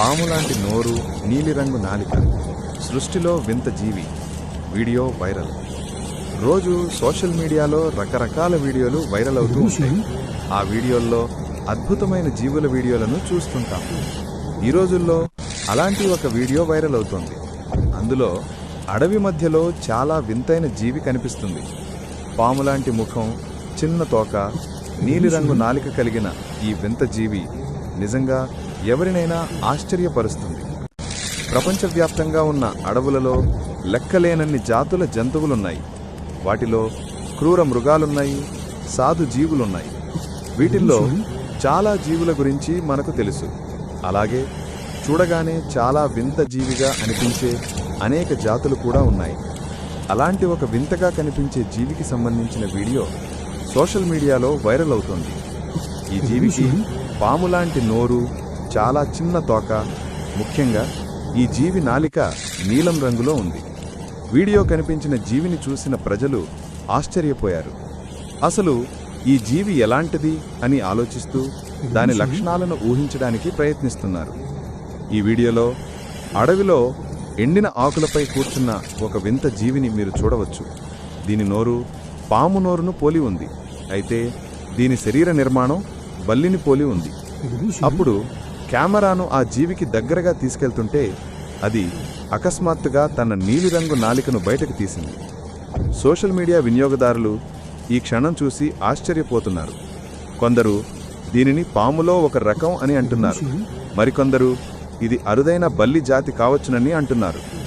పాము లాంటి నోరు నీలిరంగు నాలిక సృష్టిలో వింత జీవి వీడియో వైరల్. రోజు సోషల్ మీడియాలో రకరకాల వీడియోలు వైరల్ అవుతూ ఉంటాయి. ఆ వీడియోల్లో అద్భుతమైన జీవుల వీడియోలను చూస్తుంటాం. ఈ రోజుల్లో అలాంటి ఒక వీడియో వైరల్ అవుతోంది. అందులో అడవి మధ్యలో చాలా వింతైన జీవి కనిపిస్తుంది. పాములాంటి ముఖం చిన్న తోక నీలిరంగు నాలిక కలిగిన ఈ వింత జీవి నిజంగా ఎవరినైనా ఆశ్చర్యపరుస్తుంది. ప్రపంచవ్యాప్తంగా ఉన్న అడవులలో లెక్కలేనన్ని జాతుల జంతువులున్నాయి. వాటిలో క్రూర మృగాలున్నాయి సాధు జీవులున్నాయి. వీటిల్లో చాలా జీవుల గురించి మనకు తెలుసు. అలాగే చూడగానే చాలా వింత జీవిగా అనిపించే అనేక జాతులు కూడా ఉన్నాయి. అలాంటి ఒక వింతగా కనిపించే జీవికి సంబంధించిన వీడియో సోషల్ మీడియాలో వైరల్ అవుతోంది. ఈ జీవికి పాములాంటి నోరు చాలా చిన్న తోక. ముఖ్యంగా ఈ జీవి నాలిక నీలం రంగులో ఉంది. వీడియో కనిపించిన జీవిని చూసిన ప్రజలు ఆశ్చర్యపోయారు. అసలు ఈ జీవి ఎలాంటిది అని ఆలోచిస్తూ దాని లక్షణాలను ఊహించడానికి ప్రయత్నిస్తున్నారు. ఈ వీడియోలో అడవిలో ఎండిన ఆకులపై కూర్చున్న ఒక వింత జీవిని మీరు చూడవచ్చు. దీని నోరు పాము నోరును పోలి ఉంది. అయితే దీని శరీర నిర్మాణం బల్లిని పోలి ఉంది. అప్పుడు కెమెరాను ఆ జీవికి దగ్గరగా తీసుకెళ్తుంటే అది అకస్మాత్తుగా తన నీలిరంగు నాలికను బయటకు తీసింది. సోషల్ మీడియా వినియోగదారులు ఈ క్షణం చూసి ఆశ్చర్యపోతున్నారు. కొందరు దీనిని పాములో ఒక రకం అని అంటున్నారు. మరికొందరు ఇది అరుదైన బల్లి జాతి కావచ్చునని అంటున్నారు.